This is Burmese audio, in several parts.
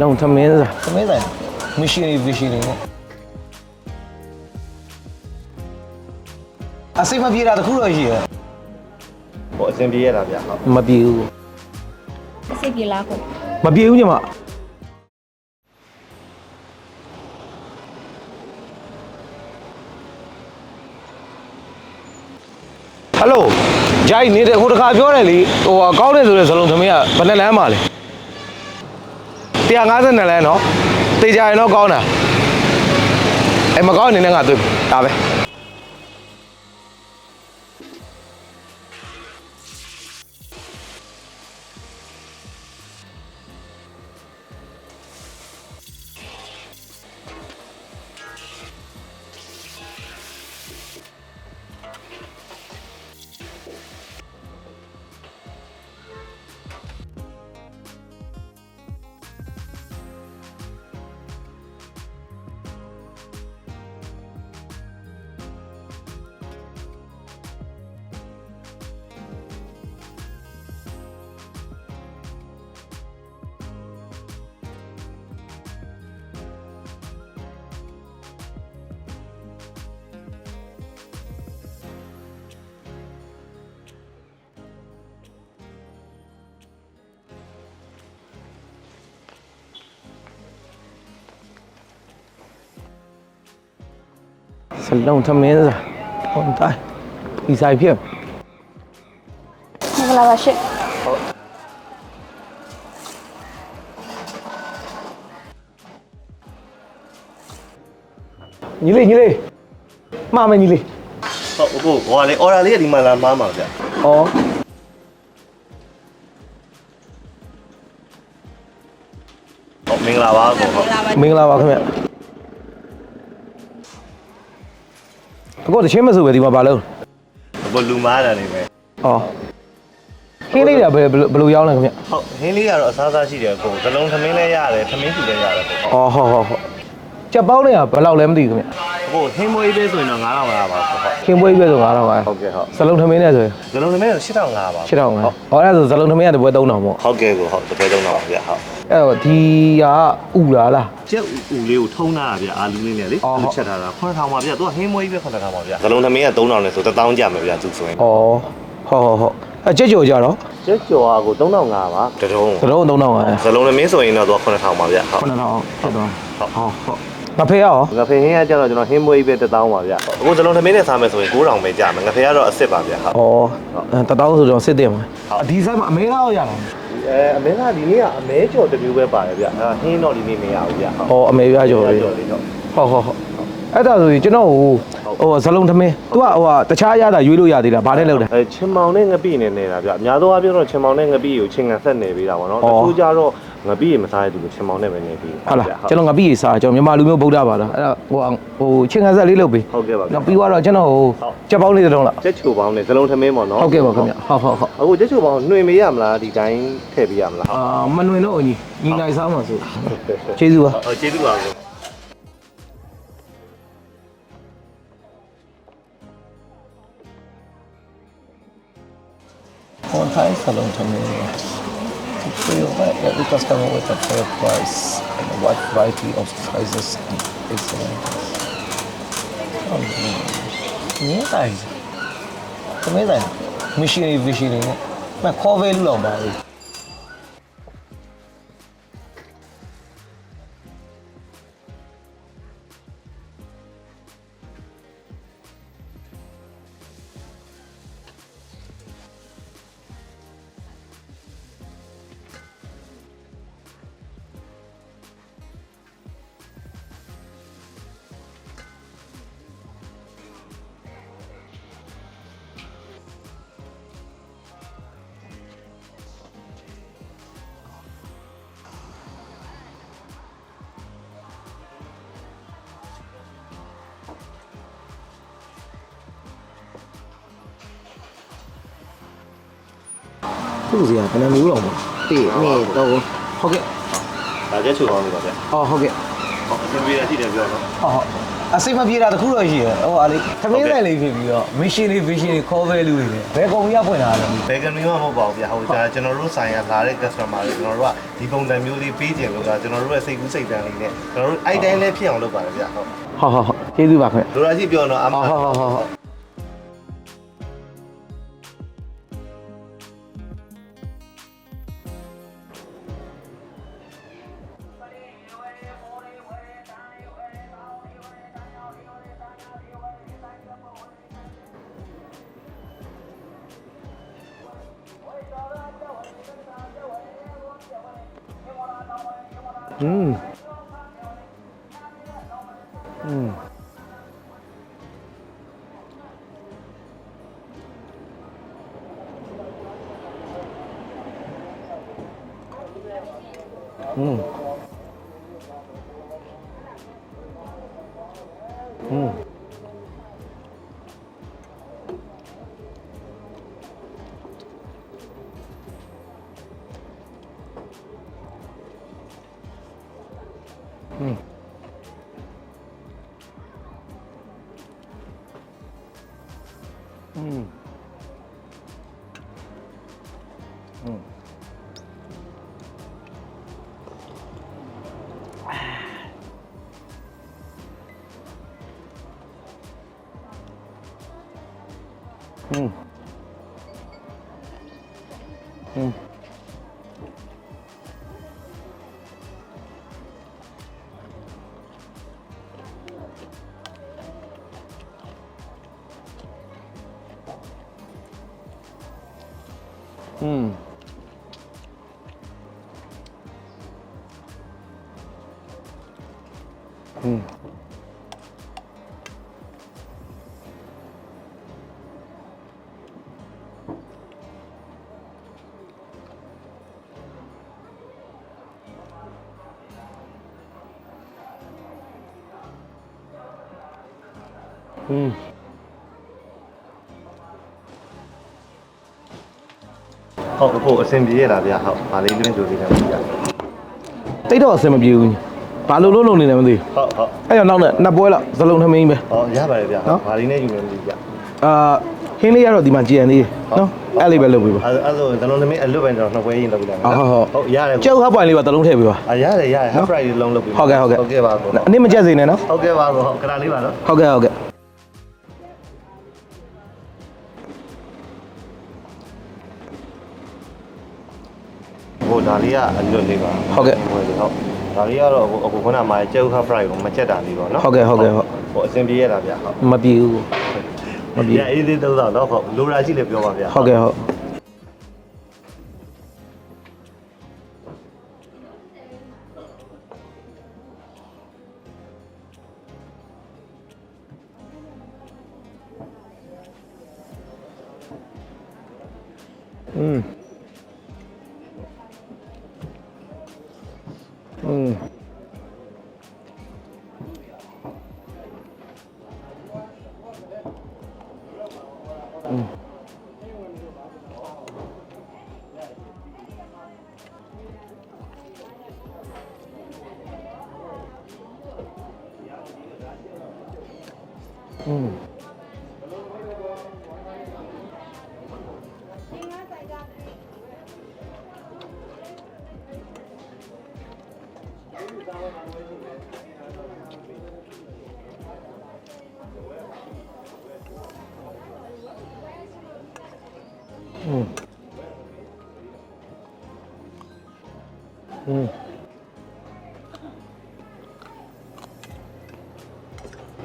လုံးသမင်းစားသမင်းဆိုင်မရှင်ရီဗီရှင်ရီနဲ့အစိမပြေတာတခုတော့ရှိရဟိုအဆင်ပြေရတာဗျဟုတ်မပြေဘူးစိတ်ပြေလားကိုမပြေဘူးညီမဟယ်လိုဂျိုင်းနေတယ်ဟိုတခါပြောတယ်လေဟိုဟာကောင်းတယ်ဆိုတဲ့ဇလုံးသမီးကဘယ်နဲ့လမ်းမှာလဲ 150နဲ့လမ်းနော်တေချာရင်တော့ကောင်းတာအဲမကောင်းအနေနဲ့ငါတွေ့ပြီဒါပဲ စလုံးသမင်းစားဟွန်တိုင်းဒီဆိုင်ဖြစ်မင်္ဂလာပါရှင့်ညီလေးညီလေးမှားမယ်ညီလေးဟုတ်ဟုတ်ဟိုကလေ order လေးကဒီမှာလာမှားမှာဗျဩဟုတ်မင်္ဂလာပါကိုဟုတ်မင်္ဂလာပါခင်ဗျ အခုတချင်းမဆိုပဲဒီမှာပါလို့ဘလူမားတာနေပဲဩခင်းလေးတွေကဘယ်ဘယ်လိုဘယ်လိုရောက်လဲခင်ဗျဟုတ်ဟင်းလေးကတော့အစားအစားရှိတယ်ကိုဇလုံးသမင်းလည်းရတယ်သမင်းဖြူလည်းရတယ်ကိုဩဟုတ်ဟုတ်ဟုတ်ကြက်ပေါင်းတွေကဘယ်လောက်လဲမသိဘူးခင်ဗျ ကိုဟင်းမွေးပေးဆိုရင်တော့9000ရပါကိုဟုတ်ခင်းပွဲကြီးပဲဆို9000ပါဟုတ်ကဲ့ဟုတ်စလုံးသမင်းနဲ့ဆိုရင်ဇလုံးသမင်းက8000ပါ8000ပါဩအဲ့ဒါဆိုစလုံးသမင်းကတပွဲ3000ပေါ့ဟုတ်ကဲ့ကိုဟုတ်တပွဲသုံးတော့ပါဗျဟုတ်အဲ့တော့ဒီကဥလားလားကျက်ဦးလေးကိုထုံးထားတာဗျအာလူလေးနဲ့လေအော်ဟုတ်လူချက်ထားတာ9000ပါဗျသူကဟင်းမွေးပေး9000ပါဗျဇလုံးသမင်းက3000နဲ့ဆို1000ကျမယ်ဗျသူဆိုရင်ဩဟုတ်ဟုတ်ဟုတ်အကြက်ကြော်ကြတော့ကျက်ကျော်ကကို3000ပါတတုံးသလုံး3000ပါဇလုံးသမင်းဆိုရင်တော့သူက9000ပါဗျဟုတ် 9000ဟုတ်တော့ဟုတ်ဟုတ်ဟုတ် ငါဖေရောငါဖေဟင်းကကျတော့ကျွန်တော်ဟင်းမွေးပဲ1000ပါဗျအခုဇလုံးသမင်းနဲ့စားမယ်ဆိုရင်9000ပဲကြာမယ်ငါဖေကတော့အစ်စ်ပါဗျဟုတ်ဩတတောင်းဆိုတော့စစ်တင်မှာဒီဆိုင်မှာအမေရောရလားအဲအမဲကဒီနေ့ကအမဲကျော်တစ်မျိုးပဲပါတယ်ဗျအဲဟင်းတော့ဒီနေ့မရဘူးဗျဟုတ်ဩအမေရကြော်လေးကျော်လေးတော့ဟုတ်ဟုတ်ဟုတ်အဲ့ဒါဆိုရင်ကျွန်တော်ဟို ဟိုဇလုံးသမင်း तू ကဟိုဟာတခြားရတာရွေးလို့ရသေးလားဘာနဲ့လုပ်လဲ အဲချင်းမောင်နဲ့ငပိနဲ့နေတာဗျအများသောအားဖြင့်တော့ချင်းမောင်နဲ့ငပိကိုချင်းကန်ဆက်နေပေးတာပေါ့နော်တချို့ကြတော့ငပိမစားရသူကိုချင်းမောင်နဲ့ပဲနေပြီးဟုတ်လားကျွန်တော်ငါပြီးစားကျွန်တော်မြန်မာလူမျိုးဗုဒ္ဓဘာသာအဲ့ဒါဟိုဟိုချင်းကန်ဆက်လေးလုပ်ပေးဟုတ်ကဲ့ပါဗျနောက်ပြီးတော့ကျွန်တော်ဟိုချက်ပေါင်းလေးတစ်လုံးလားချက်ချိုပေါင်းနဲ့ဇလုံးထမင်းပေါ့နော်ဟုတ်ကဲ့ပါခင်ဗျဟုတ်ဟုတ်ဟုတ်အခုချက်ချိုပေါင်းနှွင်မေးရမလားဒီတိုင်းထည့်ပေးရမလားအာမနှွင်တော့အညီညီနိုင်စားမှာဆိုကျေးဇူးပါ ဟုတ်ကျေးဇူးပါကို ဟွန်တိုင်းစလုံးသမင်း to provide every customer with a fair price and a wide variety of sizes and excellent Oh, မြင်းတိုင်းသမင်းတိုင်းမရှင် သူ့စီကဘယ်နှမျိုးလောက်ပါ1 2 3ဟုတ်ကဲ့ဒါချက်ချိုပေါင်းလေးပါဗျအော်ဟုတ်ကဲ့ဟုတ်အဆင်ပြေတာရှိတယ်ပြောနော်ဟုတ်ဟုတ်အစိမပြေတာတခုတော့ရှိရဟိုဟာလေသမင်းဆိုင်လေးဖြစ်ပြီးတော့မရှင်လေးဗီရှင်လေးခေါ်ပဲလူတွေလေဘယ်ကောင်ကြီးကဖွင့်လာလဲဘယ်ကနေမှမဟုတ်ပါဘူးဗျာဟိုဒါကျွန်တော်တို့ဆိုင်ရလာတဲ့ customer တွေကျွန်တော်တို့ကဒီပုံစံမျိုးလေးပေးခြင်းလို့ကကျွန်တော်တို့ရဲ့စိတ်ကူးစိတ်တမ်းလေးနဲ့ကျွန်တော်တို့အဲ့တိုင်းလေးဖြစ်အောင်လုပ်ပါတယ်ဗျာဟုတ်ဟုတ်ဟုတ်ဟုတ်ကျေးဇူးပါခင်ဗျလိုရာရှိပြောတော့အမဟုတ်ဟုတ်ဟုတ် 嗯。 음. 음. 음. 음. อืมဟုတ်အခုအဆင်ပြေရတာဗျာဟုတ်ဗာလေးတွင်းကြိုလေးနဲ့ဗျာတိတ်တော့အဆင်မပြေဘူးဘာလို့လုံးလုံးနေလဲမသိဘူးဟုတ်ဟုတ်အဲ့တော့နောက်နဲ့နှစ်ပွဲလောက်ဇလုံးထမင်းပဲဟောရပါတယ်ဗျာနော်ဗာလေးနဲ့ယူနေပြီဗျာအာဟင်းလေးကတော့ဒီမှာကြည်ရန်သေးတယ်နော်အဲ့လေးပဲလုပ်ပေးပါအဲ့အဲ့ဆိုဇလုံးသမီးအလွတ်ပဲကျွန်တော်နှစ်ပွဲရင်လုပ်ပြလိုက်မယ်ဟုတ်ဟုတ်ဟုတ်ရတယ်ကျုပ်ဟပ်ပွိုင်လေးပါတစ်လုံးထည့်ပေးပါအရတယ်ရတယ် half price လုံးလုပ်ပြီဟုတ်ကဲ့ဟုတ်ကဲ့ဟုတ်ကဲ့ပါကောအနည်းမကြက်စေနဲ့နော်ဟုတ်ကဲ့ပါကောကရာလေးပါနော်ဟုတ်ကဲ့ဟုတ်ကဲ့ ဒါလေးကအလွတ်လေးပါဟုတ်ဟုတ်ဒါလေးကတော့အခုအခုခုနကမှာကျုပ် half price ကိုမချက်တာလေးပေါ့နော်ဟုတ်ကဲ့ဟုတ်ကဲ့ဟုတ်ဟိုအဆင်ပြေရတာဗျာဟုတ်မပြေဘူးမပြေရအေးသေးတော့တော့ဟုတ်လိုရာရှိလည်းပြောပါဗျာဟုတ်ကဲ့ဟုတ် 음. 음.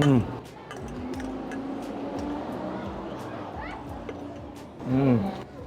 음. 음.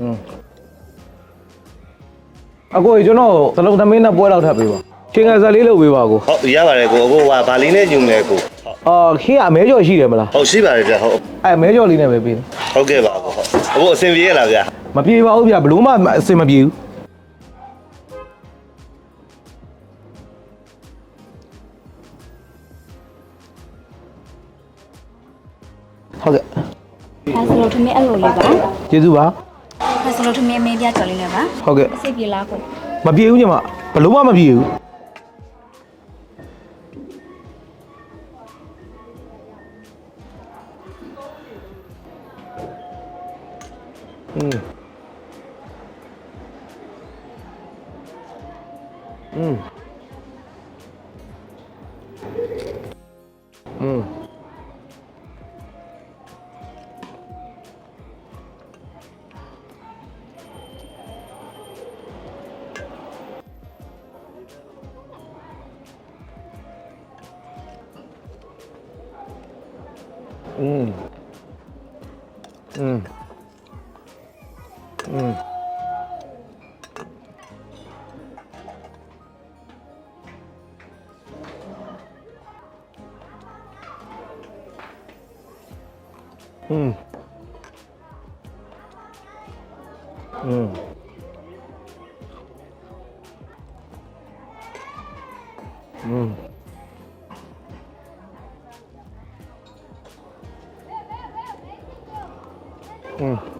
อืมအကိုကြီးကျွန်တော်သလုံးသမင်းနဲ့ပွဲတော့ထပ်ပေးပါချင်းငယ်ဆက်လေးလုပ်ပေးပါကိုဟုတ်ရပါတယ်ကိုအခုဟာဗာလေးနဲ့ယူမယ်ကိုအာခင်းကအမဲကြော်ရှိတယ်မလားဟုတ်ရှိပါတယ်ဗျာဟုတ်အဲမဲကြော်လေးနဲ့ပဲပေးတယ်ဟုတ်ကဲ့ပါကိုဟုတ်အခုအဆင်ပြေရလားဗျာမပြေပါဘူးဗျဘလို့မှအဆင်မပြေဘူးဟုတ်ကဲ့ဒါဆိုလို့ထမင်းအဲ့လိုလေးပါကျေးဇူးပါ ဒါဆိုလို့ထမင်းအမေးပြကြော်လေးလည်းပါ ဟုတ်ကဲ့ အစိတ်ပြေလားကို မပြေဘူးညီမဘလို့မှမပြေဘူးอืมอืมอืม 嗯。嗯。嗯。嗯。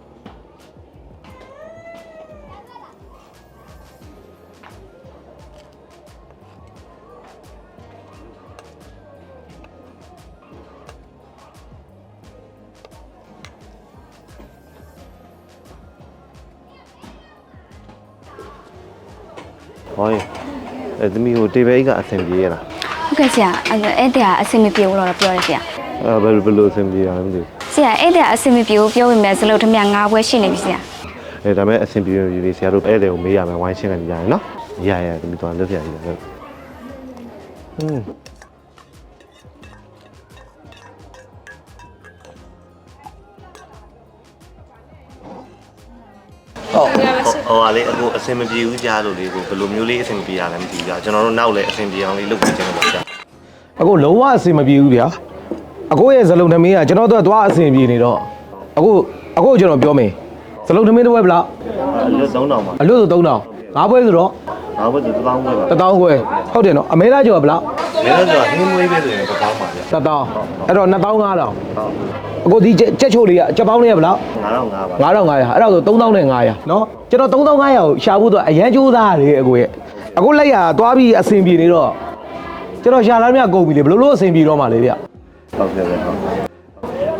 အဲသမီးဟိုတေဘဲအိတ်ကအဆင်ပြေရလားဟုတ်ကဲ့ဆရာအဲ့အဲ့တရားအဆင်မပြေဘူးတော့ပြောရဲဆရာအဲဘယ်လိုဘယ်လိုအဆင်ပြေရလဲမသိဘူးဆရာအဲ့တရားအဆင်မပြေဘူးပြောဝင်မယ်စလို့ထမငါးပွဲရှိနေပြီဆရာအဲဒါမဲ့အဆင်ပြေပြေပြေဆရာတို့အဲ့တယ်ကိုမေးရမယ်ဝိုင်းရှင်းကနေကြရအောင်နော်ရရရသမီးတို့လက်ပြရည်ရလို့อืม ဟိုဟာလေအခုအဆင်မပြေဘူးကြားလို့လေကိုဘယ်လိုမျိုးလေးအဆင်မပြေရလဲမသိဘူးကြာကျွန်တော်တို့နောက်လည်းအဆင်ပြေအောင်လေးလုပ်ပေးခြင်းလို့ကြာအခုလုံးဝအဆင်မပြေဘူးဗျာအခုရဲ့ဇလုံးသမင်းကကျွန်တော်တို့ကသွားအဆင်ပြေနေတော့အခုအခုကျွန်တော်ပြောမယ်ဇလုံးသမင်းတစ်ဝက်ဗလားအလွတ်သုံးတောင်ပါအလို့ဆို3000ငါးပွဲဆိုတော့ငါဘက်တူတောင်းပဲပါ1000ခွဲဟုတ်တယ်နော်အမဲသားကျော်ဗလားမင်းတို့ကဟင်းမွေးပဲဆိုရင်တော့တောင်းပါဗျာ1000အဲ့တော့2500ဟုတ် အခုဒီကြက်ကြက်ချိုးလေးကကြက်ပေါင်းလေးကဗလား9005ပါ9500အဲ့ဒါဆို3500နော်ကျွန်တော်3500ကိုရှာဖို့တော့အရန်ကြိုးစားရတယ်အကိုရဲ့အခုလိုက်ရသွားပြီးအဆင်ပြေနေတော့ကျွန်တော်ရှာလာမြကုန်ပြီလေဘလို့လို့အဆင်ပြေတော့မှလေဗျဟုတ်ကဲ့ဟုတ်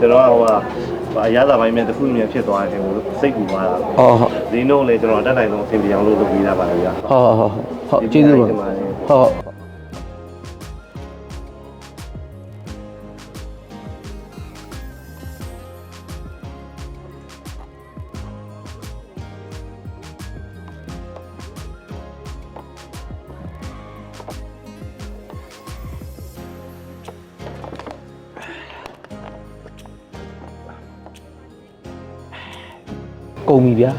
ကျွန်တော်ကဟိုဟာအရသာပိုင်းမဲ့တစ်ခုမြင်ဖြစ်သွားတယ်ဟိုစိတ်ကူသွားတာဟောဟောဒီနှုတ်လေကျွန်တော်တက်တိုင်းဆုံးအဆင်ပြေအောင်လုပ်လုပ်ပြီးသားပါလေဗျာဟောဟောဟောကျေးဇူးပါဟော ကုန်ပြီဗျာ